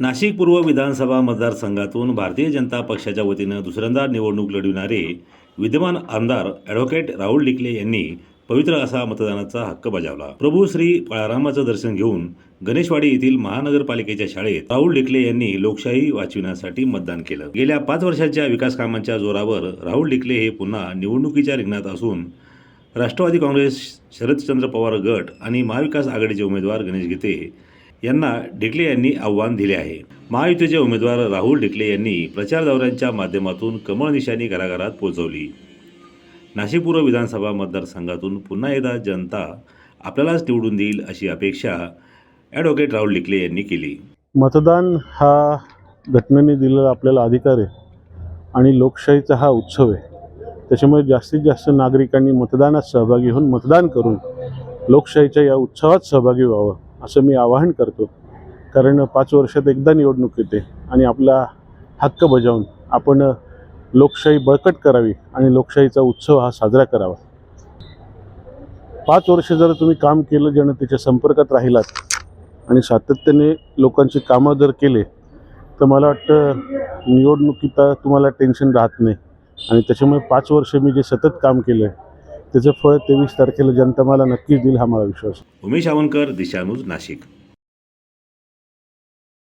नाशिक पूर्व विधानसभा मतदारसंघातून भारतीय जनता पक्षाच्या वतीनं दुसऱ्यांदा निवडणूक लढविणारे विद्यमान आमदार ॲडव्होकेट राहुल डिकले यांनी पवित्र असा मतदानाचा हक्क बजावला. प्रभू श्री बाळारामाचं दर्शन घेऊन गणेशवाडी येथील महानगरपालिकेच्या शाळेत राहुल डिकले यांनी लोकशाही वाचविण्यासाठी मतदान केलं. गेल्या पाच वर्षाच्या विकास कामांच्या जोरावर राहुल डिकले हे पुन्हा निवडणुकीच्या रिंगणात असून राष्ट्रवादी काँग्रेस शरदचंद्र पवार गट आणि महाविकास आघाडीचे उमेदवार गणेश गीते यांना ढिकले यांनी आव्हान दिले आहे. महायुतीचे उमेदवार राहुल डिकले यांनी प्रचार दौऱ्यांच्या माध्यमातून कमळ निशाणी घराघरात पोहोचवली नाशिक पूर्व विधानसभा मतदारसंघातून पुन्हा एकदा जनता आपल्यालाच निवडून देईल अशी अपेक्षा ॲडव्होकेट राहुल डिकले यांनी केली. मतदान हा घटनेने दिलेला आपल्याला अधिकार आहे आणि लोकशाहीचा हा उत्सव आहे. त्याच्यामुळे जास्तीत जास्त नागरिकांनी मतदानात सहभागी होऊन मतदान करून लोकशाहीच्या या उत्सवात सहभागी व्हावं. असं मी आवाहन करतो. कारण पाच वर्षात एकदा निवडणूक येते आणि आपला हक्क बजावून आपण लोकशाही बळकट करावी आणि लोकशाहीचा उत्सव हा साजरा करावा. पाच वर्ष जर तुम्ही काम केलं जनतेच्या संपर्कात राहिलात आणि सातत्याने लोकांची कामं जर केले तर मला वाटतं निवडणुकीत तुम्हाला टेन्शन राहत नाही. आणि त्याच्यामुळे पाच वर्ष मी जे सतत काम केलं आहे त्याचं फळ तेवीस तारखेला जनता मला नक्कीच देईल हा मला विश्वास उमेश आवनकर दिशानूज नाशिक.